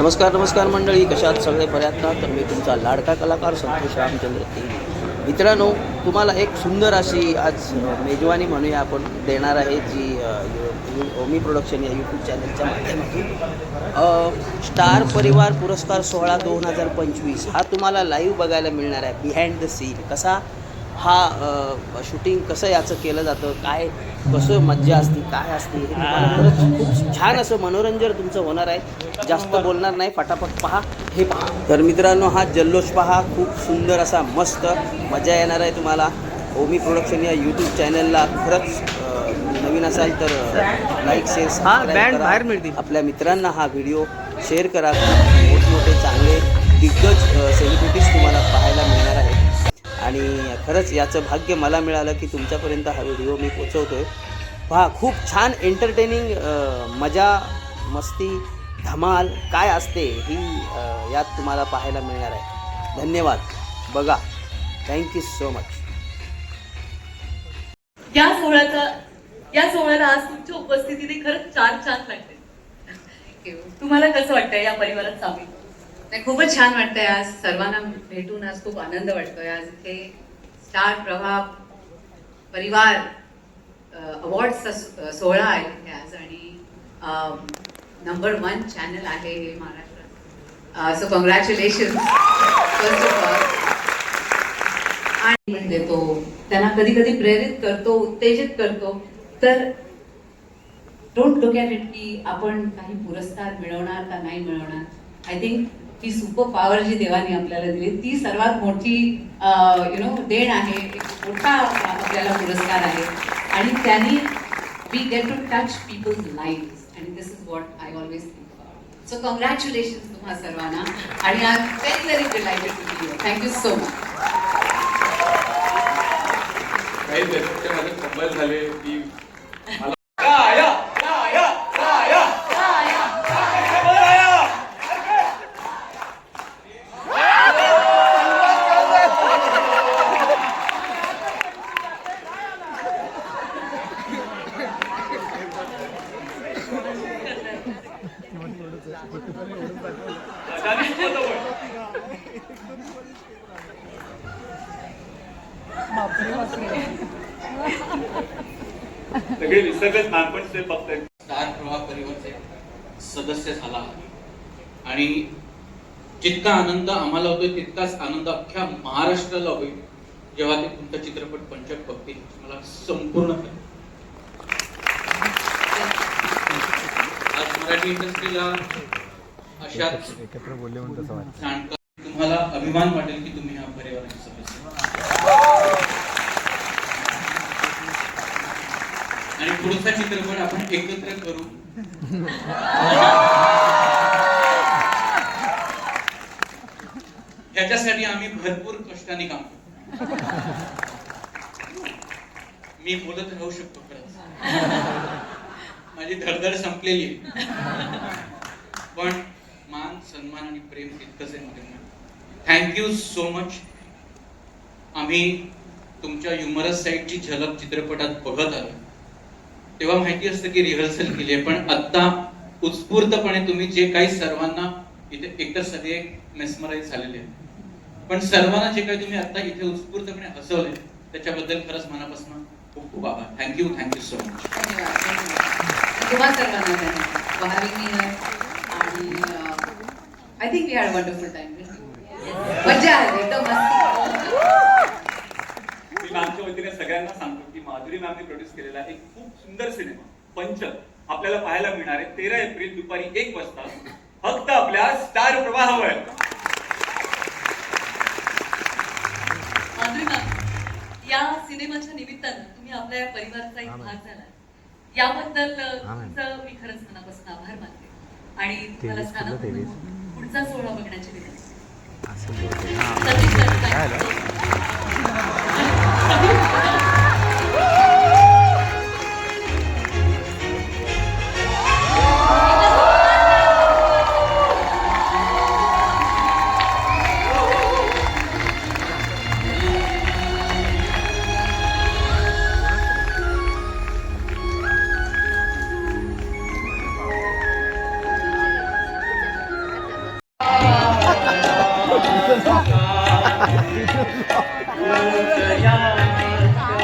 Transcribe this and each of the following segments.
नमस्कार नमस्कार मंडळी कशात सगळे? बऱ्यात ना तर मी तुमचा लाडका कलाकार संतोष रामचंद्र तेली मित्रांनो तुम्हाला एक सुंदर अशी आज मेजवानी म्हणूया आपण देणार आहे जी ओमी प्रोडक्शन या यूट्यूब चॅनलच्या माध्यमातून. स्टार परिवार पुरस्कार सोहळा दोन हजार पंचवीस हा तुम्हाला लाईव्ह बघायला मिळणार आहे बिहाइंड द सीन कसा? हा शूटिंग कसं याचं केलं जातं काय कसं मज्जा असते काय असते हे खूप छान असं मनोरंजन तुमचं होणार आहे. जास्त बोलणार नाही फटाफट पहा हे पहा. तर मित्रांनो हा जल्लोष पहा खूप सुंदर असा मस्त मजा येणार आहे तुम्हाला. ओमी प्रोडक्शन या यूट्यूब चॅनलला खरंच नवीन असाल तर लाईक शेअर सबस्क्राईब करा. बाहेर मिळतील. आपल्या मित्रांना हा व्हिडिओ शेअर करा. मोठमोठे चांगले दिग्गज सेलिब्रिटीज तुम्हाला पाहायला मिळणार आहेत. आणि खरंच याचं भाग्य मला मिळालं की तुमच्यापर्यंत हा व्हिडिओ मी पोचवतो आहे पहा खूप छान एंटरटेनिंग मजा मस्ती धमाल काय असते ही यात तुम्हाला पाहायला मिळणार आहे. धन्यवाद. बघा थँक्यू सो मच या सोहळ्याचा या सोहळ्याला आज तुमच्या उपस्थितीने खरंच छान छान वाटते तुम्हाला कसं वाटतंय या परिवारात सामील? नाही खूपच छान वाटतंय आज. सर्वांना भेटून आज खूप आनंद वाटतोय. आज इथे स्टार प्रभाव परिवार अवॉर्डचा सोहळा आहे इथे आज आणि नंबर वन चॅनल आहे हे महाराष्ट्रात. So congratulation first of all आणि देतो. त्यांना कधी कधी प्रेरित करतो उत्तेजित करतो. तर डोंट लुक ॲट इट की आपण काही पुरस्कार मिळवणार का नाही मिळवणार? आय थिंक ही सुपर पॉवर जी देवाने आपल्याला दिली. ती सर्वात मोठी यु नो देण आहे. एक मोठा आपल्याला पुरस्कार आहे. आणि त्यांनी we get to touch people's life आणि this is what I always think so congratulation तुम्हा सर्वांना आणि I very very delighted to be thank you so much काही झाले की मला सगळे विसरलेच स्टार प्रवाह परिवारचे सदस्य झाला आणि जितका आनंद आम्हाला होतोय तितकाच आनंद अख्ख्या महाराष्ट्राला होईल जेव्हा ते तुमचा चित्रपट पंचक बघतील. मला संपूर्ण खात्री. आज मराठी इंडस्ट्रीला अशाच एकत्र बोलले म्हणून तुम्हाला अभिमान वाटेल की तुम्ही ह्या परिवाराचे सदस्य. आणि पुढचा चित्रपट आपण एकत्र करू. ह्याच्यासाठी आम्ही भरपूर कष्टाने काम करतो. मी बोलत राहू शकतो खरंच. माझी धडधड संपलेली. आहे पण मान सन्मान आणि प्रेम तितकंच आहे मध्ये थँक्यू सो मच आम्ही तुमच्या ह्युमरस साईडची झलक चित्रपटात बघत आलो. तेव्हा माहिती असतं की रिहर्सल केली आहे पण आत्ता उत्स्फूर्तपणे तुम्ही जे काही सर्वांना इथे एकतर सगळे मेस्मराईज झालेले आहेत. पण सर्वांना जे काही तुम्ही आता इथे उत्स्फूर्तपणे हसवले त्याच्याबद्दल खरंच मनापासून खूप खूप आभार. थँक्यू थँक्यू सो मच तुम्हा सर्वांना धन्यवाद फॉर हॅव्हिंग मी आणि I think we had wonderful time मजा आली एकदम मस्ती. मी मॅमच्या वतीने सगळ्यांना सांगतो की माधुरी मॅमने प्रोड्यूस केलेला एक खूप सुंदर सिनेमा पंचक आपल्याला पाहायला मिळणार आहे. तेरा एप्रिल दुपारी एक वाजता फक्त आपल्या स्टार प्रवाहावर. माधुरी मॅम या सिनेमाच्या निमित्तानं तुम्ही आपल्या परिवाराचा एक भाग झाला याबद्दल तुमचं मी खरंच मनापासून आभार मानते. आणि तुम्हाला तेवीस? पुढचा सोहळा बघण्याची विनंती. असं बोलते. हा. सतीश सर, काय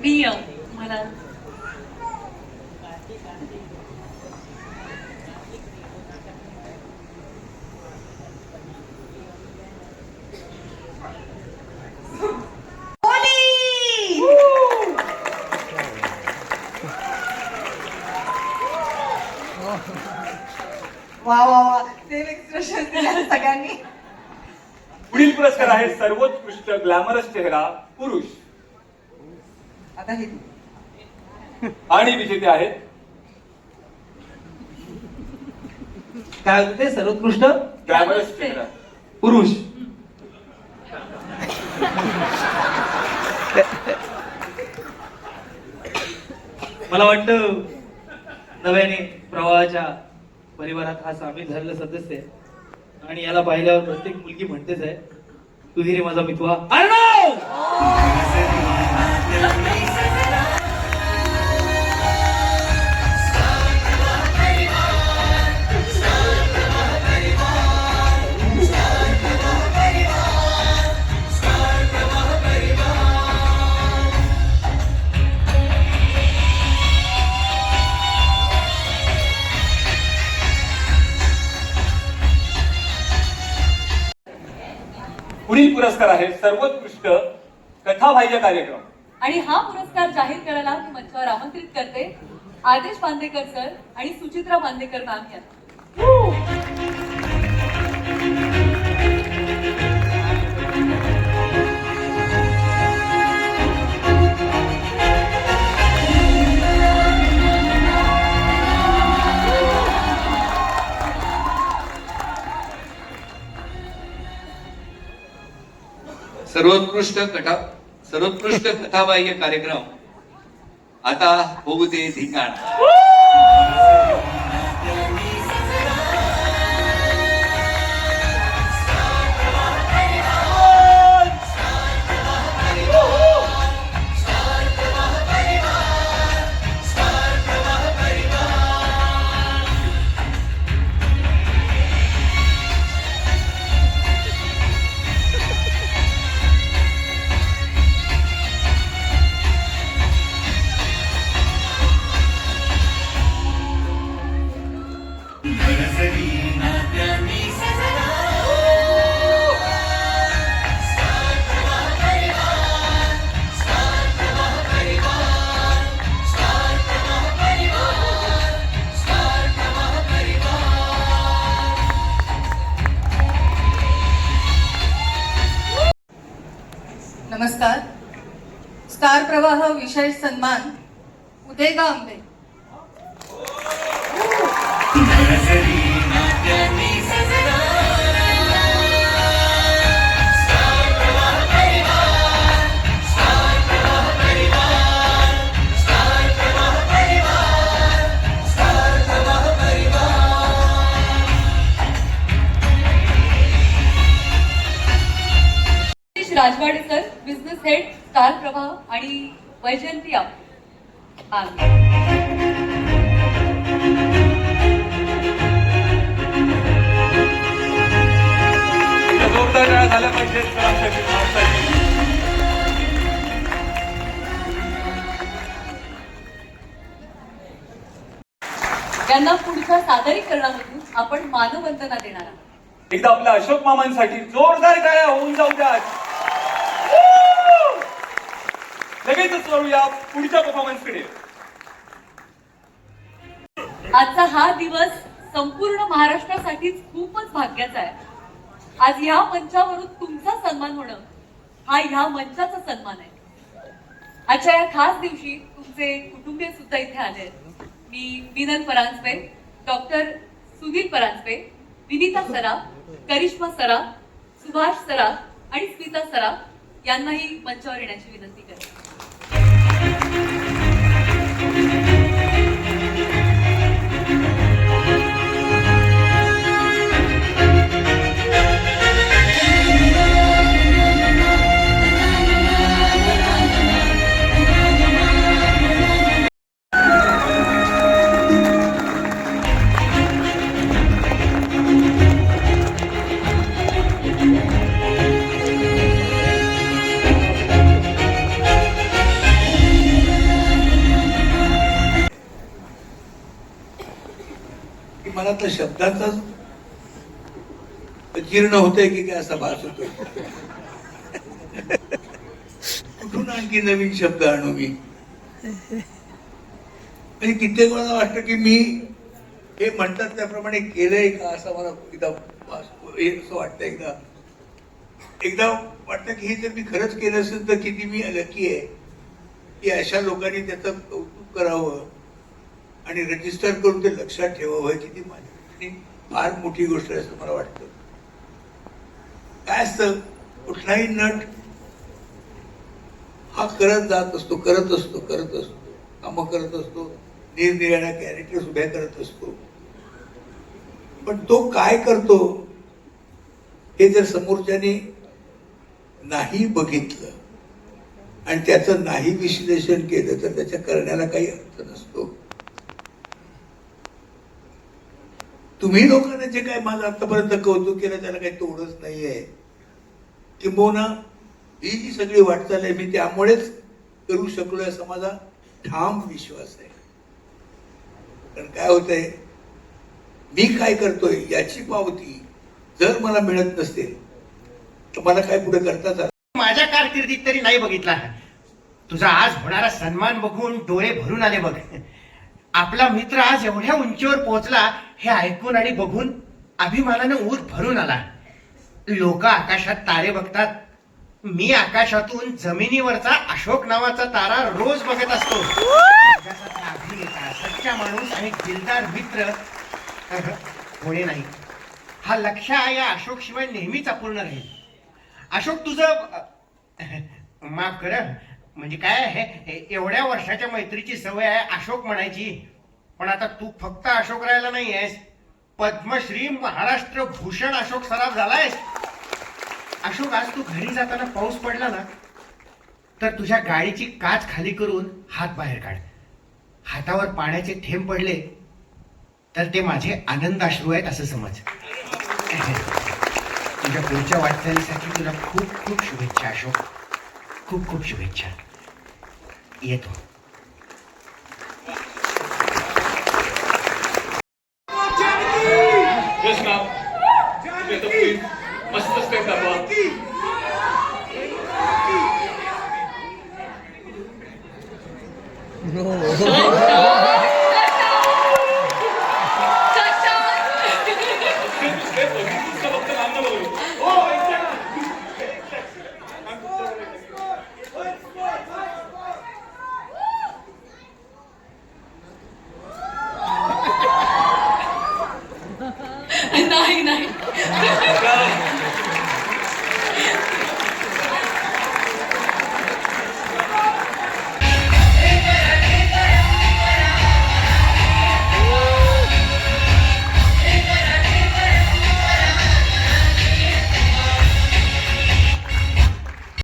मी मला तुम्हाला वा वा वा सेम एक्सप्रेशन दिल्या सगळ्यांनी पुढील पुरस्कार आहे सर्वोत्कृष्ट ग्लॅमरस चेहरा पुरुष. आता हे आणि विजेते आहेत. काय होते सर्वोत्कृष्ट? ग्लॅमरस चेहरा. पुरुष. मला वाटतं नव्याने प्रवाहाच्या परिवारात हा सामील झालेला सदस्य आहे. आणि याला पाहिल्यावर प्रत्येक मुलगी म्हणतेच आहे तुझी रे माझा मितवा. अर्णव oh! पुरस्कार आहे. सर्वोत्कृष्ट कथाबाह्य कार्यक्रम. आणि हा पुरस्कार जाहीर करायला मी मंचावर आमंत्रित करते. आदेश बांदेकर सर आणि सुचित्रा बांदेकर मॅम यांना. सर्वोत्कृष्ट कथा सर्वोत्कृष्ट कथाबाह्य कार्यक्रम. आता होऊ दे ठिकाण नमस्कार. स्टार प्रवाह विशेष सन्मान. उदय आंबे सर बिझनेस हेड स्टार प्रवाह आणि वैजयंती आप एकदा जोरदार टाळ्या झाल्या पाहिजेत सरांसाठी, सरांसाठी. यांना पुढच्या सादरीकरणामधून आपण मानवंदना देणार आहोत. एकदा आपल्या अशोक मामांसाठी जोरदार टाळ्या होऊन जाऊ द्यात. लगेचच वळूया पुढच्या परफॉर्मन्सकडे आजचा हा दिवस संपूर्ण महाराष्ट्रासाठीच खूपच भाग्याचा आहे. आज ह्या मंचावरून तुमचा सन्मान होणं हा ह्या मंचाचा सन्मान आहे. आजच्या या खास दिवशी तुमचे कुटुंबीय सुद्धा इथे आले आहेत. मी विनल परांजपे डॉक्टर सुनील परांजपे विनीता सराफ करिश्मा सराफ सुभाष सराफ आणि स्मिता सराफ यांनाही मंचावर येण्याची विनंती करते. की मला शब्दाचाच जीर्ण होतंय की काय असा भास होतोय? कुठून आणखी नवीन शब्द आणू मी? म्हणजे कित्येक वेळा वाटतं की मी हे म्हणतात त्याप्रमाणे केलंय का असं मला एकदा हे असं वाटतं एकदा. एकदा वाटतं की हे जर मी खरंच केलं असेल तर किती मी लकी आहे. की अशा लोकांनी त्याचं कौतुक करावं. आणि रजिस्टर करून ते लक्षात ठेवावं किती माझ्यासाठी फार मोठी गोष्ट आहे असं मला वाटतं. काय असतं? कुठलाही नट हा करत जात असतो करत असतो करत असतो. कामं करत असतो निरनिराळ्या कॅरेक्टर्स उभ्या करत असतो. पण तो काय करतो हे जर समोरच्याने नाही बघितलं आणि त्याचं नाही विश्लेषण केलं तर त्याच्या करण्याला काही अर्थ नसतो. तुम्ही लोकांना जे काय माझं आतापर्यंत कौतुक केलं त्याला काही तोडच नाहीये. किंबहुना ही जी सगळी वाटचाल आहे मी त्यामुळेच करू शकलोय असा माझा ठाम विश्वास आहे. कारण काय होतंय मी काय करतोय याची पावती जर मला मिळत नसेल तर मला काय पुढे करता आलं माझ्या कारकिर्दीत तरी नाही बघितला. तुझा आज होणारा सन्मान बघून डोळे भरून आले बघ. आपला मित्र आज एवढ्या उंचीवर पोहोचला हे ऐकून आणि बघून अभिमानानं ऊर भरून आला. लोक आकाशात तारे बघतात. मी आकाशातून जमिनीवरचा अशोक नावाचा तारा रोज बघत असतो. अभिनेता सच्चा माणूस आणि दिलदार मित्र होणे नाही. हा लक्ष या अशोक शिवाय नेहमीच अपूर्ण राहील. अशोक तुझं माफ कर म्हणजे काय एवढ्या वर्षाच्या मैत्रीची सवय आहे अशोक म्हणायची. पण आता तू फक्त अशोक राहायला नाही आहेस पद्मश्री महाराष्ट्र भूषण अशोक सराफ झालायस. अशोक आज तू घरी जाताना पाऊस पडला ना तर तुझ्या गाडीची काच खाली करून हात बाहेर काढ. हातावर पाण्याचे थेंब पडले तर ते माझे आनंद अश्रू आहेत असं समज. तुझ्या पुढच्या वाटचालीसाठी तुला खूप खूप शुभेच्छा अशोक. खूप खूप शुभेच्छा. येतो